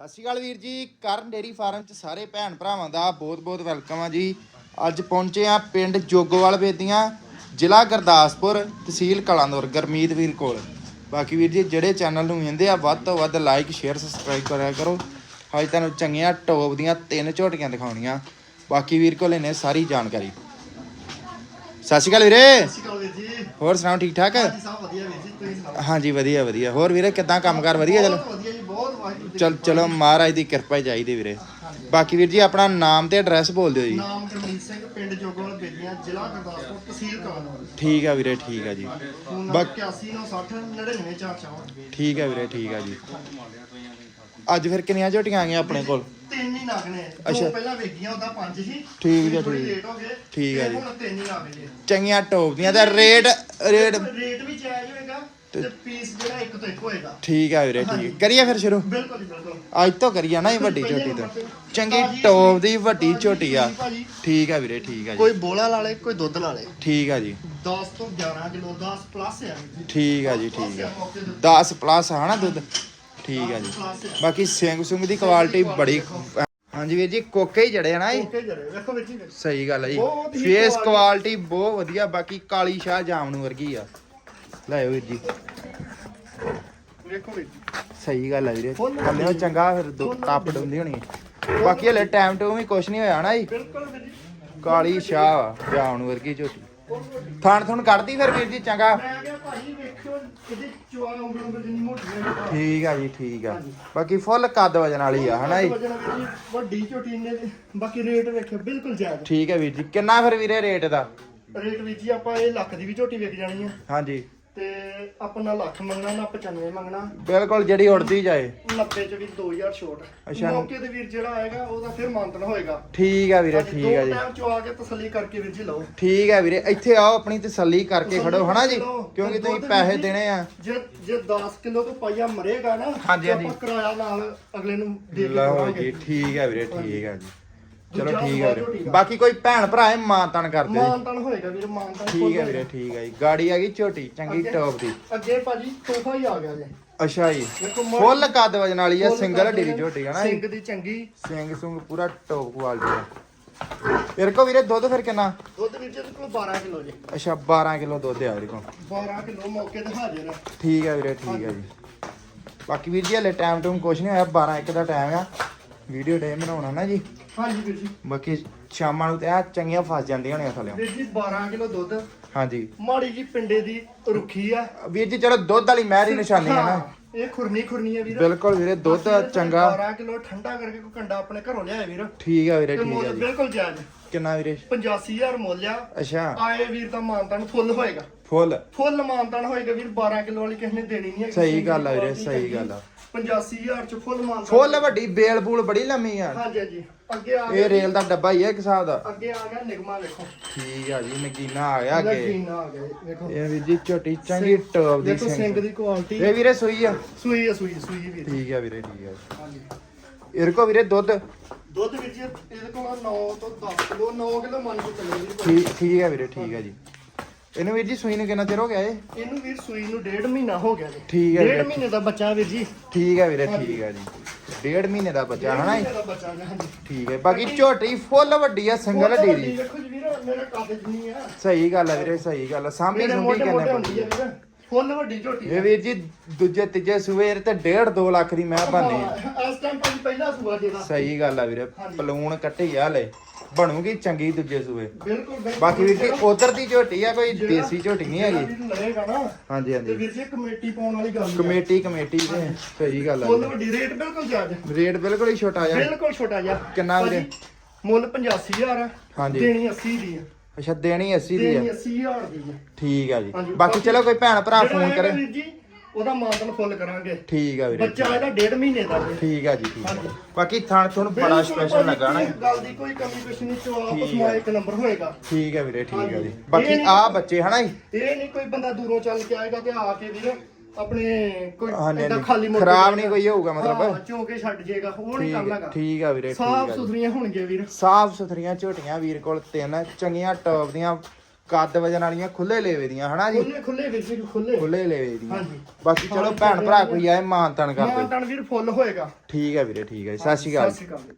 ਸਤਿ ਸ਼੍ਰੀ ਅਕਾਲ ਵੀਰ ਜੀ। ਕਰਨ ਡੇਰੀ ਫਾਰਮ ਚ ਸਾਰੇ ਭੈਣ ਭਰਾਵਾਂ ਦਾ ਬਹੁਤ-ਬਹੁਤ ਵੈਲਕਮ ਆ ਜੀ। ਅੱਜ ਪਹੁੰਚੇ ਆ ਪਿੰਡ ਜੋਗੋਵਾਲ ਬੇਦੀਆਂ ਜ਼ਿਲ੍ਹਾ ਗੁਰਦਾਸਪੁਰ ਤਹਿਸੀਲ ਕਲਾਂਦੌਰ ਗਰਮੀਤ ਵੀਰ ਕੋਲ। ਬਾਕੀ ਵੀਰ ਜੀ ਜਿਹੜੇ ਚੈਨਲ ਨੂੰ ਵੇਖਦੇ ਆ ਵੱਧ ਤੋਂ ਵੱਧ ਲਾਈਕ ਸ਼ੇਅਰ ਸਬਸਕ੍ਰਾਈਬ ਕਰਿਆ ਕਰੋ। ਅੱਜ ਤੁਹਾਨੂੰ ਚੰਗੀਆਂ ਟੌਪ ਦੀਆਂ ਤਿੰਨ ਝੋਟੀਆਂ ਦਿਖਾਉਣੀਆਂ। ਬਾਕੀ ਵੀਰ ਕੋਲ ਇਹਨੇ ਸਾਰੀ ਜਾਣਕਾਰੀ। ਸਤਿ ਸ਼੍ਰੀ ਅਕਾਲ ਵੀਰੇ। ਸਤਿ ਸ਼੍ਰੀ ਅਕਾਲ ਵੀਰ ਜੀ। ਹੋਰ ਸੁਣਾਓ ਠੀਕ ਠਾਕ? ਹਾਂਜੀ ਸਭ ਵਧੀਆ ਵੀਰ ਜੀ ਤੁਸੀਂ ਸੁਣਾਓ? ਹਾਂਜੀ ਵਧੀਆ ਵਧੀਆ। ਹੋਰ ਵੀਰੇ ਕਿੱਦਾਂ ਕੰਮਕਾਰ ਵਧੀਆ ਚਲੋ? ਵਧੀਆ ਜੀ ਬਹੁਤ ਵਾਹਿਗੁਰੂ ਦੀ ਚਲ ਚਲੋ ਮਹਾਰਾਜ ਦੀ ਕਿਰਪਾ ਹੀ ਚਾਹੀਦੀ ਵੀਰੇ। ਬਾਕੀ ਵੀਰ ਜੀ ਆਪਣਾ ਨਾਮ ਤੇ ਐਡਰੈਸ ਬੋਲ ਦਿਓ ਜੀ। ਨਾਮ ਗਰਮੀਤ ਸਿੰਘ ਪਿੰਡ ਜੋਗੋਵਾਲ ਬੇਦੀਆਂ ਜ਼ਿਲ੍ਹਾ ਗੁਰਦਾਸਪੁਰ ਤਹਿਸੀਲ ਕਲਾਨੌਰ ਠੀਕ ਆ ਵੀਰੇ ਠੀਕ ਆ ਜੀ। ਫੋਨ ਨੰਬਰ 8160 99444 ਠੀਕ ਆ ਵੀਰੇ ਠੀਕ ਆ ਜੀ। ਅੱਜ ਫਿਰ ਕਿੰਨੀਆਂ ਝੋਟੀਆਂ ਆ ਗਈਆਂ ਆਪਣੇ ਕੋਲ? ਤਿੰਨ ਹੀ ਨਗ ਨੇ। ਅੱਛਾ। ਪਹਿਲਾਂ ਵੇਖੀਆਂ ਉਹਦਾ ਪੰਜ ਸੀ। ਠੀਕ ਹੈ, ਥੋੜ੍ਹੀ ਠੀਕ। ਲੇਟ ਹੋ ਗਏ। ਠੀਕ ਹੈ ਜੀ। ਹੁਣ ਤਿੰਨ ਹੀ ਚੰਗੀਆਂ ਟੌਪ ਦੀਆਂ ਤੇ ਰੇਟ ਰੇਟ ਰੇਟ ਵੀ ਜਾਇਜ਼ ਹੋਏਗਾ। ਤੇ ਪੀਸ ਜਿਹੜਾ ਇੱਕ ਤੋਂ ਇੱਕ ਹੋਏਗਾ ਠੀਕ ਆ ਵੀਰੇ ਠੀਕ। ਕਰੀਏ ਫਿਰ ਸ਼ੁਰੂ? ਬਿਲਕੁਲ ਜੀ ਬਿਲਕੁਲ। ਅੱਜ ਤੋਂ ਕਰੀਏ ਨਾ ਇਹ ਵੱਡੀ ਝੋਟੀ ਤੋਂ। ਚੰਗੀ ਟੌਪ ਦੀ ਵੱਡੀ ਝੋਟੀ ਆ। ਠੀਕ ਆ ਵੀਰੇ ਠੀਕ ਆ ਕੋਈ ਜੀ ਬੋਲਾ ਲਾ ਲੇ ਕੋਈ ਦੁੱਧ ਲਾ ਲੇ। ਠੀਕ ਆ ਜੀ। 10 ਤੋਂ 11 ਕਿਲੋ 10 ਪਲੱਸ ਆ ਵੀਰ ਜੀ। ਠੀਕ ਆ ਜੀ ਠੀਕ ਆ। ਮੌਕੇ ਦੇ 10 ਪਲੱਸ ਆ ਨਾ ਦੁੱਧ? ਠੀਕ ਆ ਜੀ। ਬਾਕੀ ਸਿੰਗ ਸੁੰਗ ਦੀ ਕੁਆਲਿਟੀ ਬੜੀ ਹਾਂਜੀ ਵੀਰ ਜੀ ਕੋਕੇ ਹੀ ਜੜੇ ਆ ਨਾ ਜੀ ਓਕੇ ਜਰੇ ਵੇਖੋ ਵੀਰ ਜੀ। ਸਹੀ ਗੱਲ ਹੈ ਜੀ। ਬਹੁਤ ਹੀ ਫੇਸ ਕੁਆਲਿਟੀ ਬਹੁਤ ਵਧੀਆ ਬਾਕੀ ਕਾਲੀ ਸ਼ਾਹ ਜਾਮਨੂ ਵਰਗੀ ਆ। ਲੈ ਵੀਰ ਜੀ। ਵੇਖੋ ਵੀਰ ਜੀ। ਸਹੀ ਗੱਲ ਹੈ ਵੀਰੇ। ਕੱਲੇ ਨੂੰ ਚੰਗਾ ਫਿਰ ਦੁ- ਤਾਪ ਡੁੰਦੀ ਹੋਣੀ। ਹੈ। ਬਾਕੀ ਹਲੇ ਟਾਈਮ ਟੂ ਵੀ ਕੁਛ ਨਹੀਂ ਹੋਇਆ ਨਾ ਜੀ। ਬਿਲਕੁਲ ਵੀਰ ਜੀ। ਕਾਲੀ ਸ਼ਾਹ ਆ, ਜਾਮਨੂ ਵਰਗੀ ਝੋਟੀ। ਥਣ ਥੁਣ ਕੱਢਦੀ ਫਿਰ ਵੀਰ ਜੀ ਚੰਗਾ। ਮੈਂ ਕਿਹਾ ਭਾਜੀ ਵੇਖਿਓ ਇਹਦੀ ਚੁਆ ਉਂਗਲ ਉਂਗਲ ਜਿੰਨੀ ਮੋਟੀ ਹੈ ਠੀਕ ਆ ਜੀ ਠੀਕ ਆ। ਬਾਕੀ ਫੁੱਲ ਕੱਦ ਵਜਣ ਵਾਲੀ ਆ ਹਨਾ ਜੀ। ਵਜਨ ਵੀਰ ਜੀ ਵੱਡੀ ਝੋਟੀ ਨੇ ਬਾਕੀ ਰੇਟ ਵੇਖਿਓ ਬਿਲਕੁਲ ਜਾਇਜ਼। ਠੀਕ ਹੈ ਵੀਰ ਜੀ ਕਿੰਨਾ ਫਿਰ ਵੀਰੇ ਰੇਟ ਦਾ? ਰੇਟ ਵੀਰ ਜੀ ਆਪਾਂ ਇਹ ਲੱਖ ਦੀ ਵੀ ਝੋਟੀ ਵਿਕ ਜਾਣੀ ਹੈ ਹਾਂਜੀ। ਤੇ ਆਪਣਾ ਲੱਖ ਮੰਗਣਾ ਨਾ 95 ਮੰਗਣਾ। ਬਿਲਕੁਲ ਜਿਹੜੀ ਉੜਦੀ ਜਾਏ। 90 ਚ ਵੀ 2000 ਛੋਟ। ਅੱਛਾ। ਮੌਕੇ ਤੇ ਵੀਰ ਜਿਹੜਾ ਆਏਗਾ ਉਹਦਾ ਫਿਰ ਮੰਤਨ ਹੋਏਗਾ। ਠੀਕ ਆ ਵੀਰੇ ਠੀਕ ਆ ਦੋ ਜੀ। ਟਾਈਮ ਚਵਾ ਕੇ ਤਸੱਲੀ ਕਰਕੇ ਵੀਰ ਜੀ ਲਓ। ਠੀਕ ਹੈ ਵੀਰੇ ਇੱਥੇ ਆਓ ਆਪਣੀ ਤਸੱਲੀ ਕਰਕੇ ਖੜੋ ਹਨਾ ਜੀ। ਕਿਉਂਕਿ ਤੁਸੀਂ ਪੈਸੇ ਦੇਣੇ ਆ। ਜੇ ਜੇ 10 ਕਿਲੋ ਤੋਂ ਪਾਈਆ ਮਰੇਗਾ ਨਾ ਹਾਂਜੀ, ਤੇ ਹਾਂਜੀ। ਆਪਾਂ ਕਿਰਾਇਆ ਨਾਲ ਅਗਲੇ ਨੂੰ ਦੇ ਕੇ ਲਓ ਦੇਵਾਂਗੇ। ਜੀ ਠੀਕ ਹੈ ਵੀਰੇ ਠੀਕ ਹੈ ਜੀ। ਚਲੋ ਠੀਕ ਹੈ ਵੀਰੇ। ਬਾਕੀ ਕੋਈ ਭੈਣ ਭਰਾ ਹੈ ਮਾਨਤਨ ਕਰਦੇ ਜੀ। ਮਾਨਤਨ ਹੋਏਗਾ ਵੀਰ ਮਾਨਤਨ ਠੀਕ ਹੈ ਵੀਰੇ ਠੀਕ ਹੈ ਜੀ। ਗਾੜੀ ਆ ਗਈ ਝੋਟੀ ਚੰਗੀ ਅੱਗੇ- ਟੌਪ ਦੀ। ਅੱਗੇ ਭਾਜੀ ਤੋਹਫਾ ਹੀ ਆ ਗਿਆ ਜੇ। ਅੱਛਾ ਜੀ। ਮਰ- ਫੁੱਲ ਕੱਦ ਵਜਣ ਵਾਲੀ ਆ ਸਿੰਗਲ ਢੀਰੀ ਝੋਟੀ ਹੈ ਨਾ ਜੀ। ਸਿੰਘ ਦੀ ਚੰਗੀ। ਸਿੰਘ ਸੁੰਗ ਪੂਰਾ ਟੌਪ ਕੁਆਲਿਟੀ ਦਾ ਤੇਰੇ ਕੋ ਵੀਰੇ ਦੁੱਧ ਫਿਰ ਕਿੰਨਾ? ਦੁੱਧ ਵੀਰ ਜੀ ਕੋਲ 12 ਕਿਲੋ ਜੀ। ਅੱਛਾ 12 ਕਿਲੋ ਦੁੱਧ ਆ ਵੀਰੇ ਕੋ 12 ਕਿਲੋ ਮੌਕੇ ਤੇ ਹਾਜ਼ਰ ਹੈ ਠੀਕ ਹੈ ਵੀਰੇ ਠੀਕ ਹੈ ਜੀ। ਬਾਕੀ ਵੀਰ ਜੀ ਹਲੇ ਟਾਈਮ ਟੂਮ ਕੁਛ ਨਹੀਂ ਹੋਇਆ 12 1 ਦਾ ਟਾਈਮ ਆ। ਵੀਡੀਓ ਡੇ ਬਣਾਉਣਾ ਨਾ ਜੀ। ਹਾਂਜੀ ਵੀਰ ਜੀ। ਬਾਕੀ ਸ਼ਾਮਾਂ ਨੂੰ ਤੇ ਆ ਚੰਗੀਆਂ ਫਸ ਜਾਂਦੀਆਂ ਹੋਣੀਆਂ ਥੱਲੇ ਵੀਰ ਜੀ 12 ਕਿਲੋ ਦੁੱਧ। ਹਾਂਜੀ। ਮਾੜੀ ਜੀ ਪਿੰਡੇ ਦੀ ਰੁੱਖੀ ਆ। ਵੀਰ ਜੀ ਚਲੋ ਦੁੱਧ ਵਾਲੀ ਮਹਿਰ ਨਿਸ਼ਾਨੀ ਹੈ ਨਾ। ਹਾਂ, ਇਹ ਖੁਰਨੀ ਖੁਰਨੀ ਆ ਵੀਰ। ਬਿਲਕੁਲ ਵੀਰੇ ਦੁੱਧ ਚੰਗਾ। 12 ਕਿਲੋ ਠੰਡਾ ਕਰਕੇ ਕੋਈ ਕੰਡਾ ਆਪਣੇ ਘਰੋਂ ਲਿਆਏ ਵੀਰ। ਠੀਕ ਆ ਵੀਰੇ ਤੇ ਠੀਕ ਮੁੱਲ ਆ ਜੀ। ਬਿਲਕੁਲ ਜਾਇਜ਼। ਕਿੰਨਾ ਵੀਰੇ? 85000 ਮੁੱਲ ਆ। ਅੱਛਾ। ਆਏ ਵੀਰ ਦਾ ਮਾਨਤਾਨ ਫੁੱਲ ਹੋਏਗਾ। ਫੁੱਲ। ਫੁੱਲ ਮਾਨਤਾਨ ਹੋਏਗਾ ਵੀਰ 12 ਕਿਲੋ ਵਾਲੀ ਕਿਸੇ ਨੇ ਦੇਣੀ ਨਹੀਂ ਹੈਗੀ। ਸਹੀ ਗੱਲ ਆ ਵੀਰੇ, ਸਹੀ ਗੱਲ ਆ। 85000 ਚ ਫੁੱਲ ਵੱਡੀ ਬੇਲ ਬੂਲ ਬੜੀ ਲੰਮੀ ਆ। ਹਾਂਜੀ ਹਾਂਜੀ। ਅੱਗੇ ਆ ਇਹ ਗਿਆ ਰੇਲ ਦਾ ਡੱਬਾ ਹੀ ਹੈ ਇੱਕ ਹਿਸਾਬ ਦਾ। ਅੱਗੇ ਆ ਗਿਆ ਨਿਗਮਾ ਵੇਖੋ ਠੀਕ ਆ ਜੀ ਨਗੀਨਾ ਆ ਗਿਆ ਅੱਗੇ। ਨਗੀਨਾ ਆ ਗਿਆ ਜੀ, ਵੇਖੋ ਇਹ ਵੀਰ ਜੀ ਝੋਟੀ ਚੰਗੀ ਟੌਪ ਦੀ ਦੇਖੋ ਸਿੰਘ ਦੀ ਕੁਆਲਿਟੀ ਇਹ ਵੀਰੇ ਸੂਈ ਆ। ਸੂਈ ਆ ਸੂਈ ਸੂਈ ਵੀਰ। ਠੀਕ ਆ ਵੀਰੇ ਠੀਕ ਆ ਹਾਂਜੀ। ਇਹਦੇ ਕੋ ਵੀਰੇ ਦੁੱਧ? ਦੁੱਧ ਵੀਰ ਜੀ ਇਹਦੇ ਕੋਲ 9 ਤੋਂ 10 ਕਿਲੋ 9 ਕਿਲੋ ਮੰਨ ਕੇ ਚੱਲੋ ਵੀਰ ਠੀਕ ਠੀਕ ਆ ਵੀਰੇ ਠੀਕ ਆ ਜੀ। ਇਹਨੂੰ ਵੀਰ ਜੀ ਸੂਈ ਨੂੰ ਕਿੰਨਾ ਚਿਰ ਹੋ ਗਿਆ ਇਹ? ਇਹਨੂੰ ਵੀਰ ਸੂਈ ਨੂੰ ਡੇਢ ਮਹੀਨਾ ਹੋ ਗਿਆ ਜੀ। ਠੀਕ ਹੈ ਡੇਢ ਵੀਰੇ। ਮਹੀਨੇ ਦਾ ਬੱਚਾ ਵੀਰ ਜੀ। ਠੀਕ ਆ ਵੀਰੇ ਠੀਕ ਆ ਜੀ। ਡੇਢ ਮਹੀਨੇ ਦਾ ਬੱਚਾ ਹਨਾ ਬੱਚਾ ਹਾਂਜੀ। ਠੀਕ ਹੈ ਬਾਕੀ ਝੋਟੀ ਫੁੱਲ ਵੱਡੀ ਆ ਸਿੰਗਲ ਦੇਖੋ ਜੀ ਵੀਰ ਮੇਰਾ ਕਾਗਜ਼ ਨਹੀਂ ਆ। ਸਹੀ ਗੱਲ ਆ ਵੀਰੇ ਸਹੀ ਗੱਲ ਆ ਸਾਂਭੀ ਮੇਰੇ ਸੁੰਭੀ ਵੀਰ। ਫੁੱਲ ਵੱਡੀ ਝੋਟੀ ਇਹ ਵੀਰ ਜੀ ਦੂਜੇ ਤੀਜੇ ਸੂਏ ਤੇ 1.5 2 ਲੱਖ ਦੀ ਮੈਂ ਆ। ਹਾਂ, ਇਸ ਟਾਈਮ ਪਹਿਲਾ ਸੂਆ ਜਿਹਦਾ ਸਹੀ ਗੱਲ ਆ ਵੀਰੇ। ਪਲੂਣ ਕੱਟੀ ਆ ਲੈ ਬਣੂਗੀ ਚੰਗੀ ਦੂਜੇ ਸੂਏ। ਬਿਲਕੁਲ ਬਿਲਕੁਲ। ਬਾਕੀ ਵੀਰ ਜੀ ਉਧਰ ਦੀ ਝੋਟੀ ਆ ਕੋਈ ਜਿਹੜਾ- ਦੇਸੀ ਝੋਟੀ ਨਹੀਂ ਹੈਗੀ। ਵੀਰ ਨਾ ਹਾਂਜੀ ਤੇ ਹਾਂਜੀ ਵੀਰ ਜੀ ਕਮੇਟੀ ਪਾਉਣ ਵਾਲੀ ਗੱਲ ਨਹੀਂ ਕਮੇਟੀ ਕਮੇਟੀ ਤੇ ਸਹੀ ਗੱਲ ਆ ਫੁੱਲ ਵੀਰੇ। ਵੱਡੀ ਰੇਟ ਬਿਲਕੁਲ ਜਾਇਜ਼ ਰੇਟ ਬਿਲਕੁਲ ਹੀ ਛੋਟਾ ਜਿਹਾ। ਬਿਲਕੁਲ ਛੋਟਾ ਜਿਹਾ। ਕਿੰਨਾ ਵੀਰੇ? ਭਾਜੀ, ਮੁੱਲ 85000 ਆ। ਹਾਂਜੀ। ਦੇਣੀ 80 ਦੀ ਆ। ਅੱਛਾ ਦੇਣੀ 80 ਦੀ ਦੇਣੀ ਆ 80000 ਦੀ ਆ। ਠੀਕ ਆ ਜੀ। ਹਾਂਜੀ, ਬਾਕੀ ਬਾਕੀ ਚਲੋ ਕੋਈ ਭੈਣ ਭਰਾ ਜਿਹੜਾ ਫੋਨ ਹੈਗਾ ਕਰੇ। ਵੀਰ ਜੀ ਉਹਦਾ ਮਾਤਨ ਫੁੱਲ ਕਰਾਂਗੇ ਠੀਕ ਆ ਵੀਰੇ ਬੱਚਾ ਇਹਦਾ ਡੇਢ ਮਹੀਨੇ ਦਾ ਜੀ ਠੀਕ ਆ ਜੀ ਠੀਕ ਆ ਹਾਂਜੀ। ਬਾਕੀ ਥਣ ਥਣ ਬੜਾ ਬਿਲਕੁਲ ਸਪੈਸ਼ਲ ਲੱਗਾ ਨਾ ਗੱਲ ਦੀ ਕੋਈ ਕਮੀ ਕੁਛ ਨਹੀਂ ਚਵਾ ਠੀਕ ਪਸਮਾ ਹੈ। ਇੱਕ ਨੰਬਰ ਹੋਏਗਾ ਠੀਕ ਆ ਵੀਰੇ ਠੀਕ ਆ। ਜੀ ਬਾਕੀ ਆ ਬੱਚੇ ਹਨਾ ਜੀ ਇਹ ਨਹੀਂ ਕੋਈ ਬੰਦਾ ਦੂਰੋਂ ਚੱਲ ਕੇ ਆਏਗਾ ਤੇ ਆ ਕੇ ਵੀਰ ਆਪਣੇ ਕੋਈ ਹਾਂਜੀ, ਏਦਾਂ ਹਾਂਜੀ। ਖਾਲੀ ਮੋਟਰ ਖਰਾਬ ਨਹੀਂ ਕੋਈ ਹੋਊਗਾ ਮਤਲਬ। ਚੋ ਕੇ ਛੱਡ ਜਾਏਗਾ ਉਹ ਨਹੀਂ ਠੀਕ ਆ- ਕਰਨਾਗਾ ਠੀਕ ਆ ਵੀਰੇ ਠੀਕ ਸਾਫ਼ ਆ ਜੀ। ਸੁਥਰੀਆਂ ਹੋਣਗੇ ਵੀਰ ਸਾਫ਼ ਸੁਥਰੀਆਂ ਝੋਟੀਆਂ ਵੀਰ ਕੋਲ ਤਿੰਨ ਚੰਗੀਆਂ ਟੌਪ ਦੀਆਂ ਕੱਦ ਵਜਨ ਵਾਲੀਆਂ ਖੁੱਲੇ ਲੇਵੇ ਦੀਆਂ ਹਨਾ ਜੀ? ਖੁੱਲੇ ਖੁੱਲੇ ਵੀਰ ਜੀ ਖੁੱਲੇ ਖੁੱਲੇ ਲੇਵੇ ਦੀਆਂ। ਹਾਂਜੀ। ਬਾਕੀ ਚਲੋ ਭੈਣ ਭਰਾ ਕੋਈ ਆਏ ਮਾਨ ਤਾਨ ਕਰ ਦਿਓ। ਮਾਨਤਨ ਵੀਰ ਫੁੱਲ ਹੋਏਗਾ। ਠੀਕ ਹੈ ਵੀਰੇ ਠੀਕ ਹੈ ਜੀ। ਸਤਿ ਸ਼੍ਰੀ ਅਕਾਲ ਸਤਿ ਸ਼੍ਰੀ ਅਕਾਲ।